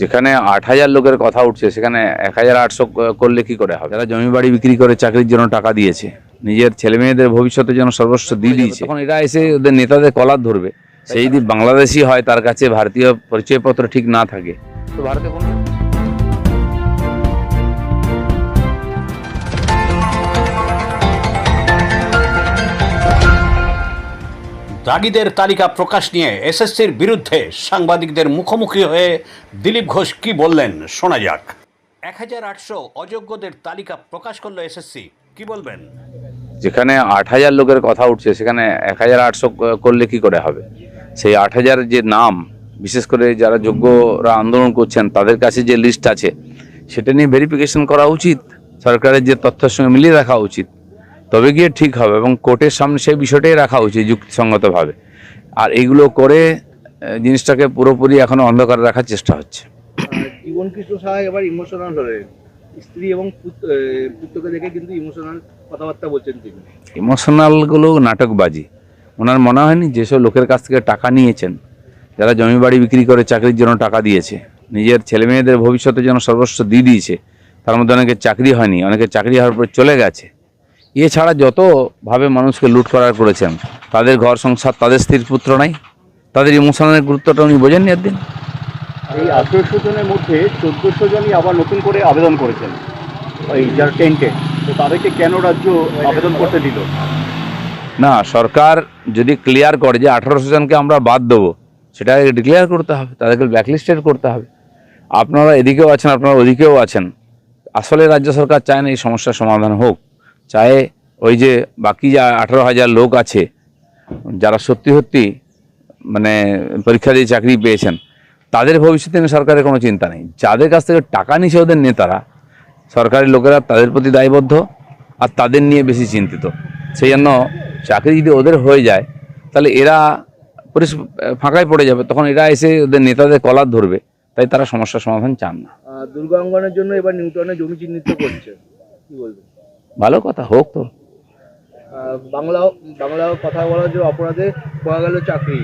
যেখানে আট হাজার লোকের কথা উঠছে সেখানে এক হাজার আটশো করলে কি করে হবে? যারা জমি বাড়ি বিক্রি করে চাকরির জন্য টাকা দিয়েছে নিজের ছেলে মেয়েদের ভবিষ্যতে যেন সর্বস্ব দিয়ে দিয়েছে। তখন এরা এসে ওদের নেতাদের কলার ধরবে। সেই যদি বাংলাদেশি হয় তার কাছে ভারতীয় পরিচয়পত্র ঠিক না থাকে তো ভারতে কোনো দাগিদের তালিকা প্রকাশ নিয়ে এসএসসির বিরুদ্ধে সাংবাদিকদের মুখোমুখি হয়ে দিলীপ ঘোষ কি বললেন? শোনা যাক। এক হাজার আটশো অযোগ্যদের তালিকা প্রকাশ করল এসএসসি। কি বলবেন? যেখানে আট হাজার লোকের কথা উঠছে, সেখানে এক হাজার আটশো করলে কি করে হবে? সেই আট হাজার যে নাম, বিশেষ করে যারা যোগ্যরা আন্দোলন করছেন, তাদের কাছে যে লিস্ট আছে, সেটা নিয়ে ভেরিফিকেশন করা উচিত, সরকারের যে তথ্যের সঙ্গে মিলিয়ে রাখা উচিত। তবে গিয়ে ঠিক হবে এবং কোর্টের সামনে সেই বিষয়টাই রাখা উচিত যুক্তিসঙ্গতভাবে। আর এইগুলো করে জিনিসটাকে পুরোপুরি এখনও অন্ধকারে রাখার চেষ্টা হচ্ছে। জীবন কৃষ্ণ সাহা এবার ইমোশনাল হলেন স্ত্রী এবং পুত্রকে দেখে কিন্তু ইমোশনাল কথাবার্তা বলছেন তিনি। ইমোশনালগুলো নাটকবাজি। ওনার মনে হয়নি যেসব লোকের কাছ থেকে টাকা নিয়েছেন? যারা জমি বাড়ি বিক্রি করে চাকরির জন্য টাকা দিয়েছে। নিজের ছেলে মেয়েদের ভবিষ্যতের জন্য সর্বস্ব দিয়ে দিয়েছে। তার মধ্যে অনেকের চাকরি হয়নি অনেকের চাকরি হওয়ার পর চলে গেছে। এছাড়া যতভাবে মানুষকে লুট করার করেছেন তাদের ঘর সংসার তাদের স্ত্রীর পুত্র নাই তাদের ইমোশনালের গুরুত্বটা উনি বোঝেননি একদিন? এই আঠেরোশো জনের মধ্যে চোদ্দোশো জনই আবার নতুন করে আবেদন করেছেন এই যার টেন্টে। তো তাদেরকে কেন রাজ্য আবেদন করতে দিল? না সরকার যদি ক্লিয়ার করে যে আঠারোশো জনকে আমরা বাদ দেবো সেটাকে ডিক্লেয়ার করতে হবে তাদেরকে ব্ল্যাকলিস্টেড করতে হবে। আপনারা এদিকেও আছেন আপনারা ওদিকেও আছেন। আসলে রাজ্য সরকার চায় না এই সমস্যার সমাধান হোক। চায় ওই যে বাকি যা আঠারো হাজার লোক আছে যারা সত্যি সত্যি মানে পরীক্ষা দিয়ে চাকরি পেয়েছেন তাদের ভবিষ্যতে সরকারের কোনো চিন্তা নেই। যাদের কাছ থেকে টাকা নিছে ওদের নেতারা সরকারি লোকেরা তাদের প্রতি দায়বদ্ধ আর তাদের নিয়ে বেশি চিন্তিত। সেই জন্য চাকরি যদি ওদের হয়ে যায় তাহলে এরা পরিস- ফাঁকায় পড়ে যাবে তখন এরা এসে ওদের নেতাদের কলার ধরবে তাই তারা সমস্যার সমাধান চান না। আহ, দুর্গা অঙ্গনের জন্য এবার নিউটনের জমি চিহ্নিত করছে কি বলবেন? ভালো কথা হোক তো। বাংলা বাংলা কথা বলার যে অপরাধে পাওয়া গেল চাকরি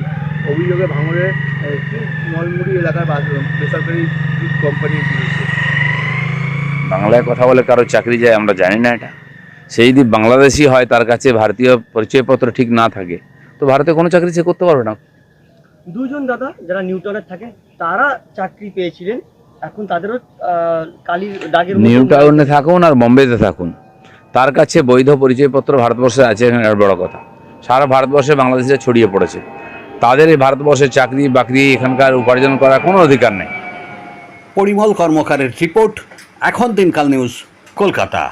অভিযোগে ভাঙড়ের কি নলমুড়ি এলাকার বেসরকারি কোম্পানি বাংলায় কথা বলে কারও চাকরি যায় আমরা জানি না এটা। সেই যদি বাংলাদেশি হয় তার কাছে ভারতীয় পরিচয়পত্র ঠিক না থাকে। তো ভারতে কোনো চাকরি সে করতে পারবে না? দুজন দাদা যারা নিউটনের থাকে তারা চাকরি পেয়েছিলেন। এখন তাদেরও কালির দাগের মতো- নিউ টাউনে থাকুন আর বোম্বেতে থাকুন। তার কাছে বৈধ পরিচয়পত্র ভারতবর্ষে আছে এখানে আর বড় কথা। সারা ভারতবর্ষে বাংলাদেশে ছড়িয়ে পড়েছে। তাদের এই ভারতবর্ষে চাকরি বাকরি এখানকার উপার্জন করার কোনো অধিকার নেই। পরিমল কর্মকারের রিপোর্ট, এখন দিনকাল নিউজ, কলকাতা।